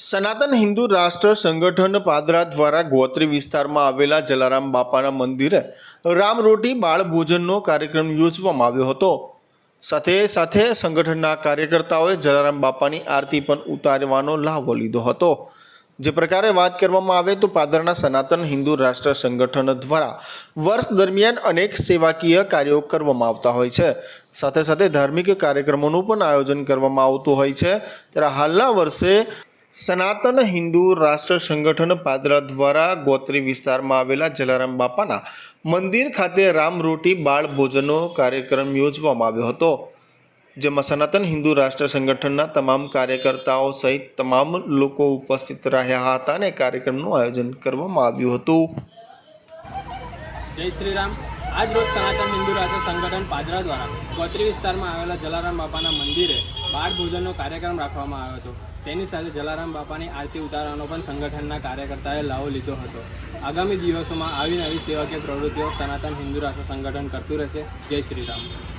સનાતન હિન્દુ રાષ્ટ્ર સંગઠન પાદરા દ્વારા ગોત્રી વિસ્તારમાં આવેલા જલારામ બાપાના મંદિરે રામરોટી બાળભોજનનો કાર્યક્રમ યોજવામાં આવ્યો હતો. સાથે સાથે સંગઠનના કાર્યકર્તાઓએ જલારામ બાપાની આરતી પણ ઉતારવાનો લાભો લીધો હતો. જે પ્રકારે વાત કરવામાં આવે તો પાદરના સનાતન હિન્દુ રાષ્ટ્ર સંગઠન દ્વારા વર્ષ દરમિયાન અનેક સેવાકીય કાર્યો કરવામાં આવતા હોય છે. સાથે સાથે ધાર્મિક કાર્યક્રમોનું પણ આયોજન કરવામાં આવતું હોય છે. ત્યારે હાલના વર્ષે સનાતન હિન્દુ રાષ્ટ્ર સંગઠન પાદરા દ્વારા ગોત્રી વિસ્તારમાં આવેલા જલારામ બાપાના મંદિર ખાતે રામરોટી બાળ ભોજનનો કાર્યક્રમ યોજવામાં આવ્યો હતો, જેમાં સનાતન હિન્દુ રાષ્ટ્ર સંગઠનના તમામ કાર્યકર્તાઓ સહિત તમામ લોકો ઉપસ્થિત રહ્યા હતા અને કાર્યક્રમનું આયોજન કરવામાં આવ્યું હતું. જય શ્રી રામ આજ રોજ સનાતન હિન્દુ રાષ્ટ્ર સંગઠન પાદરા દ્વારા ગોત્રી વિસ્તારમાં આવેલા જલારામ બાપાના મંદિરે બાળ ભોજનનો કાર્યક્રમ રાખવામાં આવ્યો હતો. તેની સાથે જલારામ બાપાની આરતી ઉતારવાનો પણ સંગઠનના કાર્યકર્તાએ લાવો લીધો હતો. આગામી દિવસોમાં આવી નવી સેવાકીય પ્રવૃત્તિઓ સનાતન હિન્દુ રાષ્ટ્ર સંગઠન કરતું રહેશે. જય શ્રી રામ.